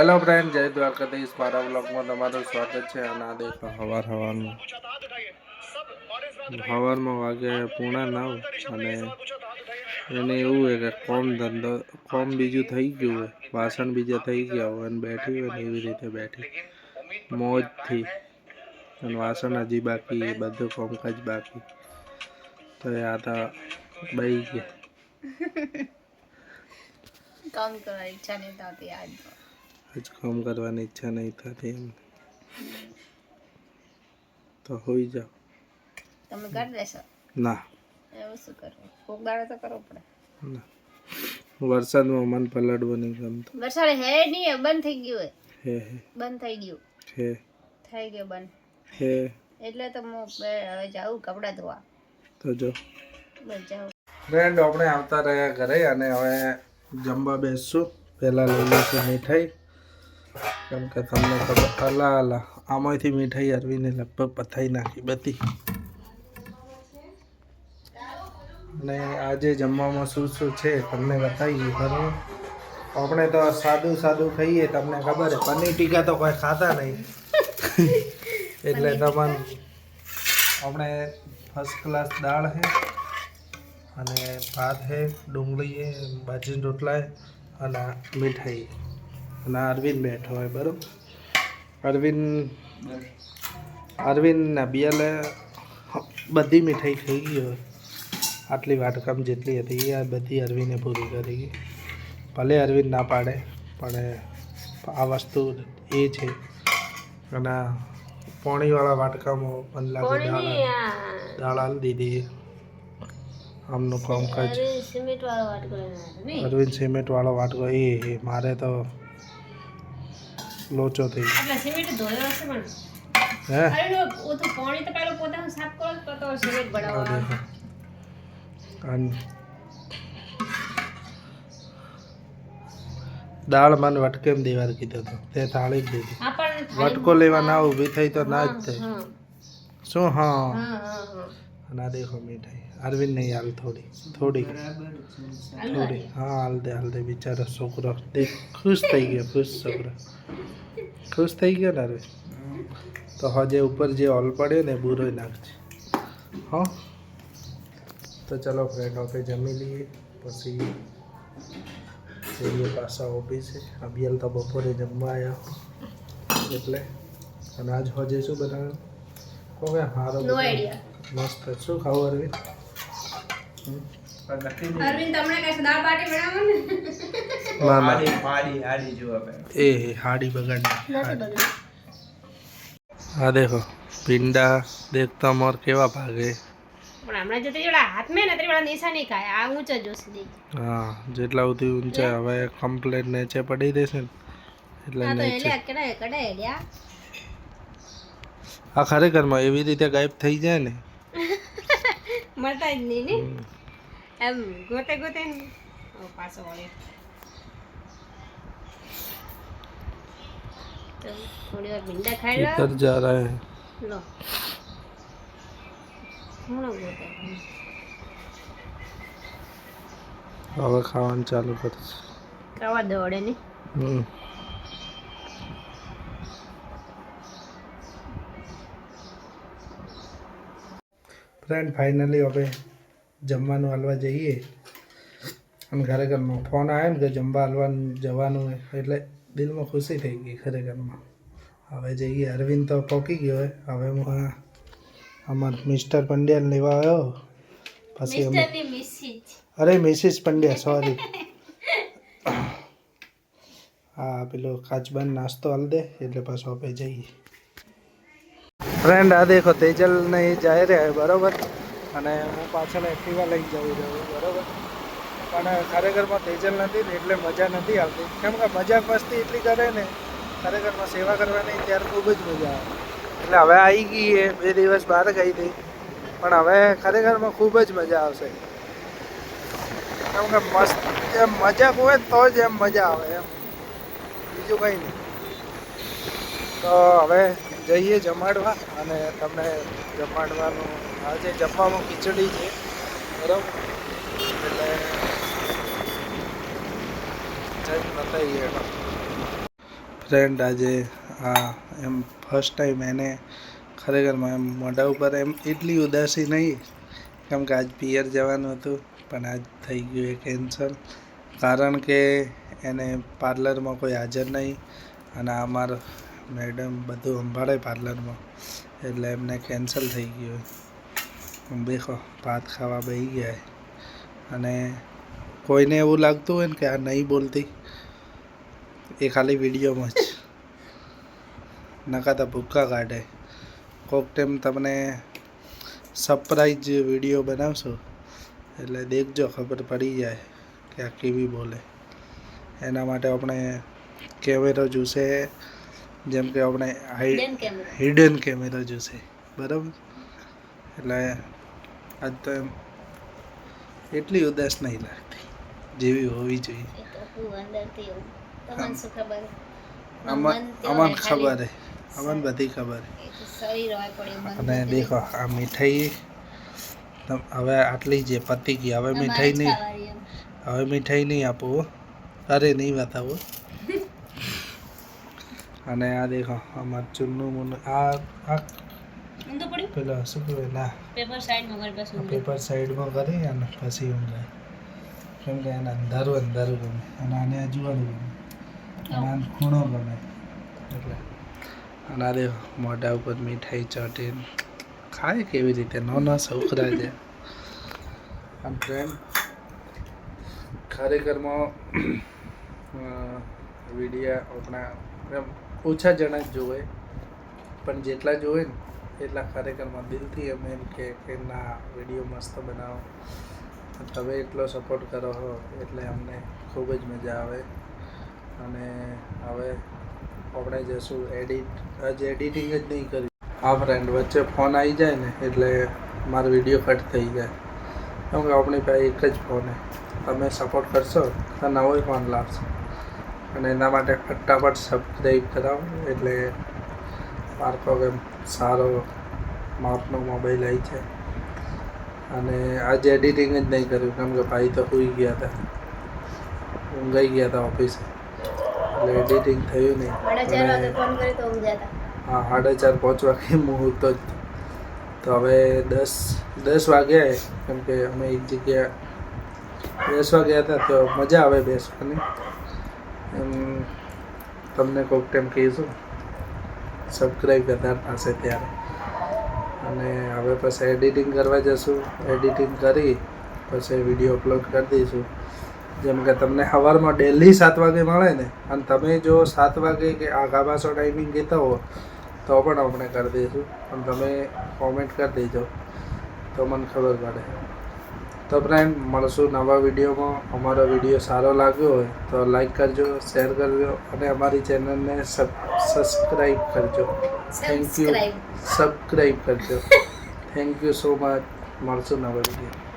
Hello friend જય દ્વારકાધીશ મારા બ્લોગમાં તમારું સ્વાગત છે અને આ દેખો હવાર હવારમાં હવારમાં વાગે પૂણા નવ અને એને એવું હોય કે કોમ ધંધો, કોમ બીજું થઈ ગયું હોય, વાસણ બીજા થઈ ગયા હોય અને બેઠી હોય ને એવી રીતે બેઠી. મોજથી. અને વાસણ હજી બાકી, બધું કોમકાજ બાકી. તો એ આ તો બઈ ગયા. કામ કરવા ઈચ્છા નહીં થતી આજ આજ કામ કરવાની ઈચ્છા નહીં થતી એમ. તો હોઈ જાઓ. તમે કરી દેશો? ના. એવું શું કરવું? કોક દાડો તો કરવો પડે. ના. વરસાદમાં મન પલળવું નહીં ગમતું. વરસાદ હે નહીં બંધ થઈ ગયું હે હે. બંધ થઈ ગયું. હે. થઈ ગયું બંધ. હે. એટલે તો હું હવે જાઉં કપડાં ધોવા. તો જો. બસ જાઉં. ફ્રેન્ડ આપણે આવતા રહ્યા ઘરે અને હવે જમવા બેસશું. પહેલાં લઈ લઈશું મીઠાઈ. કેમ કે તમને ખબર અલા અલા આમાંથી મીઠાઈ અરવીને લગભગ પથાઈ નાખી બધી. અને આજે જમવામાં શું શું છે તમને બતાવીએ ખરું? આપણે તો સાદું સાદું ખાઈએ તમને ખબર છે પનીર ટીકા તો કોઈ ખાતા નહીં. એટલે તમને આપણે ફર્સ્ટ ક્લાસ દાળ છે અને ભાત છે ડુંગળી છે બાજરી રોટલા હે અને મીઠાઈ અને અરવિંદ બેઠો હોય બરાબર? અરવિંદ અરવિંદ ને બિયલે બધી મીઠાઈ ખાઈ ગઈ હોય. આટલી વાટકામ જેટલી હતી એ બધી અરવિંદે પૂરી કરી ગઈ. ભલે અરવિંદ ના પાડે પણ આ વસ્તુ એ છે. અને પોણીવાળા વાટકામાં મને લાગે દાળ દાળ આલી દીધી. આમનું કામકાજ અરવિંદ સિમેન્ટ વાળો વાટકો એ મારે તો લોચો થઈ એટલે સિમેન્ટ ધોયો હશે પણ હે? અરે ઓ તો પાણી તો પેલો પોતાનું સાફ કરો તો તો સિમેન્ટ આ કાન દાળ મને વટકેમ દેવાર કીધો હતો. તે થાળી જ દીધી. વટકો લેવા ના ઊભી થઈ તો ના જ થઈ. હા. શું હા. આ દેખો મીઠાઈ. અરવિંદ નહીં હાલ થોડી થોડી થોડી હા હાલ દે હાલ દે બિચારો છોકરો. દેખ ખુશ થઈ ગયો ખુશ છોકરો. ખુશ થઈ ગયો ને અરવિંદ? તો હજે ઉપર જે ઓલ પડ્યો ને બુરો નાખજે. હા? તો ચલો ફ્રેન્ડ આપણે જમી લઈએ. પછી જઈએ પાછા ઓફિસે. અભિયલ તો બપોરે જમવા આવ્યા એટલે. અને આજ હજે શું બનાવ્યું? કોઈ હારો નો આઈડિયા મસ્ત શું ખાવું અરવિંદ? અરવિંદ તમને કઈ દાળ બાટી બનાવો ને? ના ના. એ હાડી બગાડ હા દેખો ભીંડા દેખતા મોર કેવા ભાગે. પણ હમણાં જતી જોડા હાથ મેં ને ત્રીવાળા નિશા નહીં આ ઊંચો જોશે દે હા જેટલા સુધી ઊંચા હવે કમ્પ્લેટ નીચે પડી દેશે ને એટલે આ તો આ ખરેખરમાં એવી રીતે ગાયબ થઈ જાય ને મળતા જ નહીં ને? એમ ગોતે ગોતે ને? પાછો વળે. થોડી વાર ભીંડા ખાઈ લો. જા રહા. હે લો ઘણો ગોતે? હવે ખાવાનું ચાલુ કરશે. ખાવા દોડે ને? હમ. ફ્રેન્ડ ફાઇનલી હવે જમવાનું હાલવા જઈએ. અને ખરેખરમાં ફોન આવ્યો ને કે જમવા હાલવાનું જવાનું એટલે દિલમાં ખુશી થઈ ગઈ ખરેખરમાં હવે જઈએ. અરવિંદ તો પોકી ગયો હોય. હવે હું અમાર મિસ્ટર પંડ્યા લેવા આવ્યો. પછી અમે અરે મિસિસ પંડ્યા સોરી હા પેલો કાચબાન નાસ્તો હાલ દે એટલે પાછો આપણે જઈએ. ફ્રેન્ડ આ દેખો, તેજલ ને એ જાય રહ્યા બરોબર? અને હું પાછળ એક્ટિવા લઈ જઈ રહ્યો બરોબર? પણ ખરેખરમાં તેજલ નથી ને એટલે મજા નથી આવતી. કેમ કે મજા મસ્તી એટલી કરે ને, ખરેખરમાં સેવા કરવાની ત્યારે ખૂબ જ મજા આવે. એટલે હવે આવી ગઈ એ, બે દિવસ બહાર ગઈ હતી. પણ હવે ખરેખરમાં ખૂબ જ મજા આવશે. કેમ કે મસ્ત એમ મજા હોય તો જ એમ મજા આવે, એમ. બીજું કંઈ નહીં. તો હવે જઈએ જમાડવા અને તમને જમાડવાનું આજે જમવામાં ખીચડી છે, બરાબર? એટલે જઈને બતાવીએ ફ્રેન્ડ આજે, હા, એમ ફર્સ્ટ ટાઈમ એને ખરેખરમાં એમ મોઢા ઉપર એમ એટલી ઉદાસી નહીં, કેમ કે આજ પિયર જવાનું હતું, પણ આજ થઈ ગયું એ કેન્સલ કારણ કે એને પાર્લરમાં કોઈ હાજર નહીં અને અમારો મેડમ બધું સંભાળે પાર્લરમાં. એટલે એમને કેન્સલ થઈ ગયું. દેખો ભાત ખાવા બહી ગયા. અને કોઈને એવું લાગતું હોય ને કે આ નહીં બોલતી, એ ખાલી વિડીયોમાં જ. નકાતા ભૂક્કા કાઢે. કોક ટાઈમ તમને સરપ્રાઈઝ વીડિયો બનાવશો, એટલે દેખજો, ખબર પડી જાય કે આ કેવી બોલે. એના માટે આપણે કેમેરો જોશે જેમ કે આપણે. હિડન કેમેરા જોશે બરાબર? એટલે આજ તો એમ એટલી ઉદાસ નહીં લાગતી. જેવી હોવી જોઈએ. અમન ખબર? હે. અમન બધી ખબર અને દેખો આ મીઠાઈ હવે આટલી જે પતી ગઈ હવે મીઠાઈ નહીં. હવે મીઠાઈ નહીં આપવું અરે નહીં બતાવો અને આ દેખો અમાર ચુન્નું મુન આ આ પેલા શું કહેવાય ના. પેપર સાઈડમાં કરી પાછું પેપર સાઈડમાં કરી અને પછી ઊંઘાય કેમ કે એને અંધારું અંધારું ગમે. અને આને અજવાળું ગમે. અને આને ખૂણો ગમે. એટલે. અને આ દેખો મોઢા ઉપર મીઠાઈ ચોટીને. ખાય કેવી રીતે? નાના છોકરા છે. આમ ફ્રેન્ડ ખરેખરમાં વિડીયા આપણા એમ ઓછા જણા જ જોવે. પણ જેટલા જોવે ને, એટલા ખરેખરમાં દિલથી અમે એમ કે કે ના, વીડિયો મસ્ત બનાવો. તમે એટલો સપોર્ટ કરો હો, એટલે અમને ખૂબ જ મજા આવે. અને હવે આપણે જશું એડિટ હજ એડિટિંગ જ નહીં કરી. હા ફ્રેન્ડ વચ્ચે ફોન આવી જાય ને, એટલે મારો વીડિયો કટ થઈ જાય. કેમ કે આપણી પાસે એક જ ફોન છે તમે સપોર્ટ કરશો તો નવો ફોન લાવશો. અને એના માટે ફટાફટ સબસ્ક્રાઈબ કરાવો એટલે મારકો એમ સારો માપનો મોબાઈલ આવી છે અને આજે એડિટિંગ જ નહીં કર્યું કેમ કે ભાઈ તો સૂઈ ગયા હતા. ઊંઘાઈ ગયા હતા ઓફિસે એટલે એડિટિંગ થયું નહીં. હા સાડા ચાર પાંચ વાગે મુહૂર્ત જ. તો હવે દસ દસ વાગ્યા કેમ કે અમે એક જગ્યા બેસવા ગયા હતા તો મજા આવે બેસવાની. એમ, તમને કોઈક ટાઈમ કહીશું. સબસ્ક્રાઈબ કરતા પાસે ત્યારે. અને હવે પછી એડિટિંગ કરવા જશું. એડિટિંગ કરી, પછી વીડિયો અપલોડ કરી દઈશું. જેમ કે તમને સવારમાં ડેલી સાત વાગે મળે ને, અને તમે જો સાત વાગે કે આગા પાછો ટાઈમિંગ કહેતા હો, તો પણ આપણે કરી દઈશું. પણ તમે કોમેન્ટ કરી દેજો. તો મને ખબર પડે. તો ફ્રેન્ડ મળશું નવા વિડીયોમાં. અમારો વીડિયો સારો લાગ્યો હોય તો લાઈક કરજો શેર કરજો અને અમારી ચેનલને સબસ્ક્રાઈબ કરજો. થેન્ક યુ સબસ્ક્રાઈબ કરજો. થેન્ક યુ સો મચ મળશું નવા વીડિયો